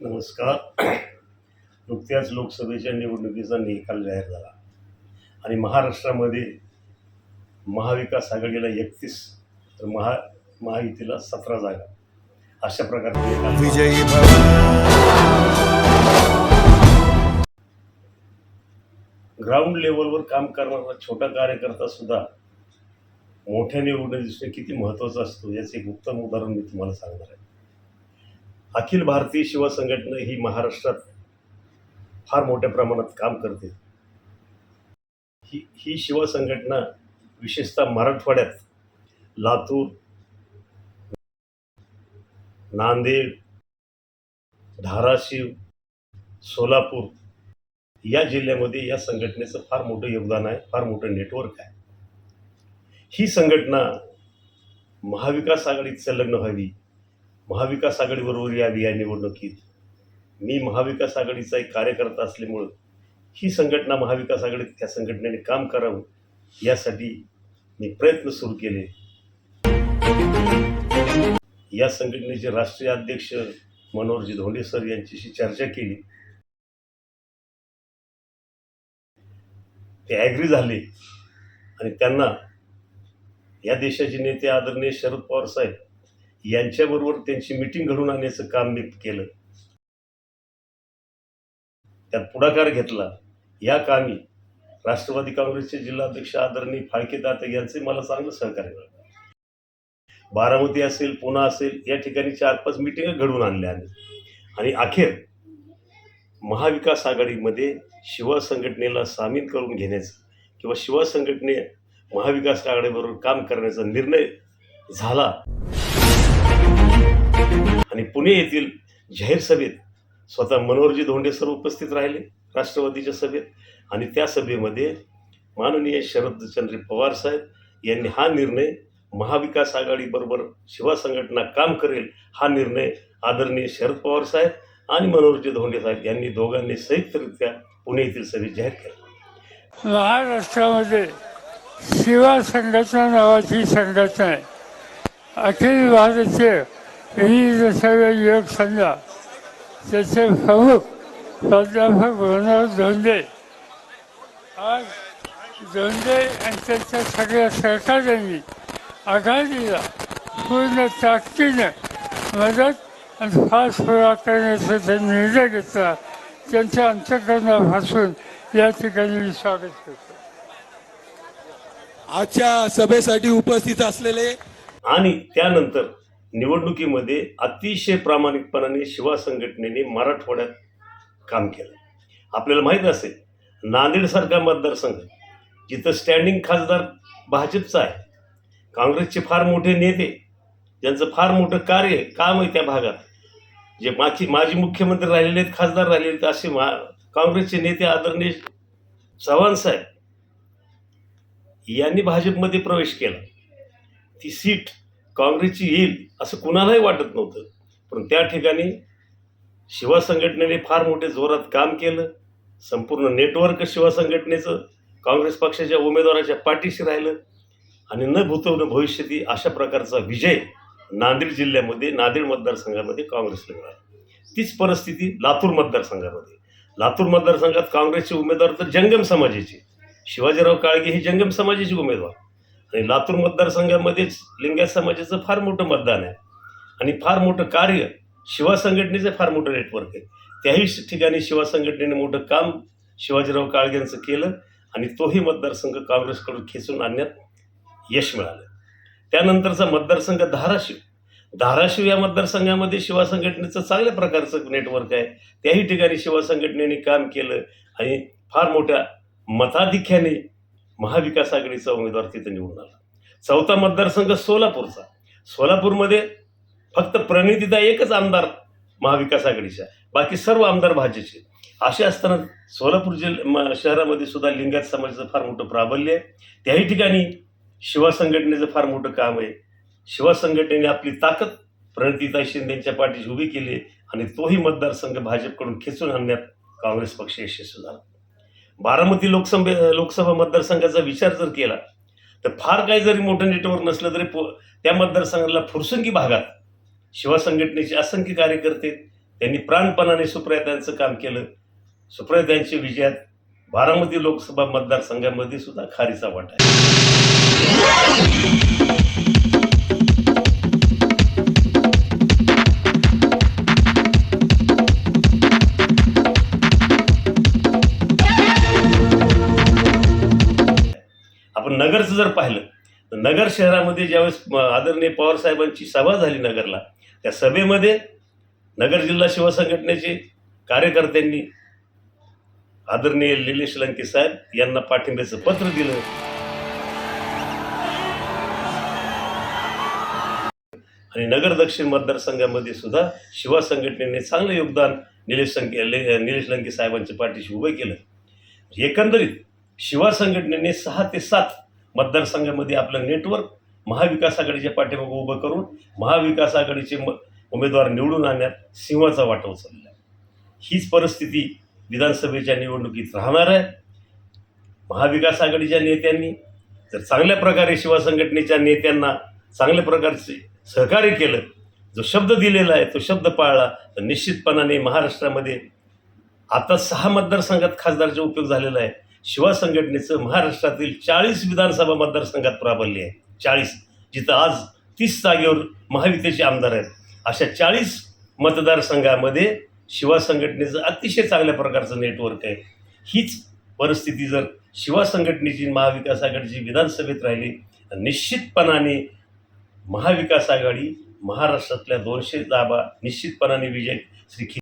नमस्कार. नुकत्याच लोकसभेच्या निवडणुकीचा निकाल जाहीर झाला. आणि महाराष्ट्रामध्ये महाविकास आघाडीला एकतीस तर महा महायुतीला सतरा जागा. अशा प्रकारचे. विजयी ग्राउंड लेवलवर काम करणारा छोटा कार्यकर्ता सुद्धा मोठ्या निवडणूक दिसणे किती महत्त्वाचा असतो याचं एक उत्तम उदाहरण मी तुम्हाला सांगणार आहे. अखिल भारतीय शिवा संघटना ही महाराष्ट्रात फार मोठ्या प्रमाणात काम करते. ही ही शिवा संघटना विशेषतः मराठवाड्यात लातूर नांदेड धाराशिव सोलापूर या जिल्ह्यामध्ये या संघटनेचं फार मोठं योगदान आहे फार मोठं नेटवर्क आहे. ही संघटना महाविकास आघाडीत संलग्न व्हावी महाविकास आघाडीबरोबर यावी या निवडणुकीत. मी महाविकास आघाडीचा एक कार्यकर्ता असल्यामुळं ही संघटना महाविकास आघाडीत त्या संघटनेने काम करावं यासाठी मी प्रयत्न सुरू केले. या संघटनेचे राष्ट्रीय अध्यक्ष मनोहरजी धोंडे सर यांच्याशी चर्चा केली. ते ॲग्री झाले. आणि त्यांना या देशाचे नेते आदरणीय शरद पवार साहेब यांच्याबरोबर त्यांची मिटिंग घडवून आणण्याचं काम मी केलं. त्यात पुढाकार घेतला. या कामी राष्ट्रवादी काँग्रेसचे जिल्हाध्यक्ष आदरणीय फाळके दाते यांचे मला चांगलं सहकार्य मिळालं. बारामती असेल पुणा असेल या ठिकाणी चार पाच मिटिंग घडवून आणल्या आम्ही. आणि अखेर महाविकास आघाडीमध्ये शिवा संघटनेला सामील करून घेण्याचं किंवा शिवा संघटने महाविकास आघाडीबरोबर काम करण्याचा निर्णय झाला. आणि पुणे येथील जाहीर सभेत स्वतः मनोहरजी धोंडे सर उपस्थित राहिले राष्ट्रवादीच्या सभेत. आणि त्या सभेमध्ये माननीय शरदचंद्र पवार साहेब यांनी हा निर्णय महाविकास आघाडीबरोबर शिवा संघटना काम करेल हा निर्णय आदरणीय शरद पवार साहेब आणि मनोहरजी धोंडे साहेब यांनी दोघांनी संयुक्तरित्या पुणे येथील सभेत जाहीर केला. महाराष्ट्रामध्ये शिवा संघटना नावाची संघटना आहे. अखिल भारतीय विविध सेवा योग संघ त्याचे प्रमुख प्राध्यापक मनोहर धोंडे आज धोंडे आणि त्यांच्या सगळ्या सहकार्यांनी आघाडीला पूर्ण ताकदीनं मदत आणि फास पुरा करण्याचा ते निर्णय घेतला त्यांच्या अंतकरणापासून या ठिकाणी मी स्वागत करतो आजच्या सभेसाठी उपस्थित असलेले आणि त्यानंतर निवडणुकीमध्ये अतिशय प्रामाणिकपणाने शिवा संघटनेने मराठवाड्यात काम केलं. आपल्याला माहीत असेल नांदेडसारखा मतदारसंघ जिथं स्टँडिंग खासदार भाजपचा आहे. काँग्रेसचे फार मोठे नेते ज्यांचं फार मोठं कार्य काम आहे त्या भागात. जे माजी माजी मुख्यमंत्री राहिलेले आहेत खासदार राहिलेले आहेत असे मा काँग्रेसचे नेते आदरणीय चव्हाण साहेब यांनी भाजपमध्ये प्रवेश केला. ती सीट काँग्रेसची येईल असं कुणालाही वाटत नव्हतं. पण त्या ठिकाणी शिवा संघटनेने फार मोठे जोरात काम केलं. संपूर्ण नेटवर्क शिवा संघटनेचं काँग्रेस पक्षाच्या उमेदवाराच्या पाठीशी राहिलं. आणि न भूतवणं भविष्यती अशा प्रकारचा विजय नांदेड जिल्ह्यामध्ये नांदेड मतदारसंघामध्ये काँग्रेसला मिळाला. तीच परिस्थिती लातूर मतदारसंघामध्ये. लातूर मतदारसंघात काँग्रेसचे उमेदवार तर जंगम समाजाचे. शिवाजीराव काळगे हे जंगम समाजाचे उमेदवार. लातूर मतदारसंघामध्येच लिंगायत समाजाचं फार मोठं मतदान आहे. आणि फार मोठं कार्य शिवा संघटनेचं फार मोठं नेटवर्क आहे. त्याही ठिकाणी शिवा संघटनेने मोठं काम शिवाजीराव काळग्यांचं केलं आणि तोही मतदारसंघ काँग्रेसकडून खेचून आणण्यात यश मिळालं. त्यानंतरचा मतदारसंघ धाराशिव. धाराशिव या मतदारसंघामध्ये शिवा संघटनेचं चांगल्या प्रकारचं नेटवर्क आहे. त्याही ठिकाणी शिवा संघटनेने काम केलं आणि फार मोठ्या मताधिक्याने महाविकास आघाडीचा उमेदवार तिथं निवडून आला. चौथा मतदारसंघ सोलापूरचा. सोलापूरमध्ये फक्त प्रणितीचा एकच आमदार महाविकास आघाडीचा बाकी सर्व आमदार भाजपचे असे असताना सोलापूर जिल्हा म- शहरामध्ये सुद्धा लिंगायत समाजाचं फार मोठं प्राबल्य आहे. त्याही ठिकाणी शिवा संघटनेचं फार मोठं काम आहे. शिवा संघटनेने आपली ताकद प्रणितीताई शिंदेच्या पाठीशी उभी केली आणि तोही मतदारसंघ भाजपकडून खेचून आणण्यात काँग्रेस पक्ष यशस्वी झाला. बारामती लोकसभे लोकसभा मतदारसंघाचा विचार जर केला तर फार काही जरी मोठं नेटवर्क नसलं तरी पो त्या मतदारसंघाला फुरसंगी भागात शिवा संघटनेचे असंख्य कार्यकर्ते त्यांनी प्राणपणाने सुप्रियातांचं काम केलं. सुप्रियातांच्या विजयात बारामती लोकसभा मतदारसंघामध्ये सुद्धा खारीचा वाटा आहे. आपण नगरचं जर पाहिलं तर नगर शहरामध्ये ज्यावेळेस आदरणीय पवार साहेबांची सभा झाली नगरला त्या सभेमध्ये नगर जिल्हा शिवसंघटनेचे कार्यकर्त्यांनी आदरणीय निलेश लंके साहेब यांना पाठिंब्याचं पत्र दिलं. आणि नगर दक्षिण मतदारसंघामध्ये सुद्धा शिवा संघटनेने चांगलं योगदान निलेश संके ले- निलेश लंके साहेबांच्या पाठीशी उभं केलं. एकंदरीत शिवा संघटनेने सहा ते सात मतदारसंघामध्ये आपलं नेटवर्क महाविकास आघाडीच्या पाठीमागं उभं करून महाविकास आघाडीचे म उमेदवार निवडून आणण्यात सिंहाचा वाटा उचलला. हीच परिस्थिती विधानसभेच्या निवडणुकीत राहणार आहे. महाविकास आघाडीच्या नेत्यांनी जर चांगल्या प्रकारे शिवा संघटनेच्या नेत्यांना चांगल्या प्रकारचे सहकार्य केलं जो शब्द दिलेला आहे तो शब्द पाळला तर निश्चितपणाने महाराष्ट्रामध्ये आता सहा मतदारसंघात खासदारचा उपयोग झालेला आहे. शिवा संघटनेचं महाराष्ट्रातील चाळीस विधानसभा मतदारसंघात प्राबल्य आहे. चाळीस. जिथं आज तीस जागेवर महाविद्याचे आमदार आहेत. अशा चाळीस मतदारसंघामध्ये शिवा संघटनेचं अतिशय चांगल्या प्रकारचं नेटवर्क आहे. हीच परिस्थिती जर शिवा संघटनेची महाविकास आघाडीची विधानसभेत राहिली तर निश्चितपणाने महाविकास आघाडी महाराष्ट्रातल्या दोनशे जाबा निश्चितपणाने विजय श्री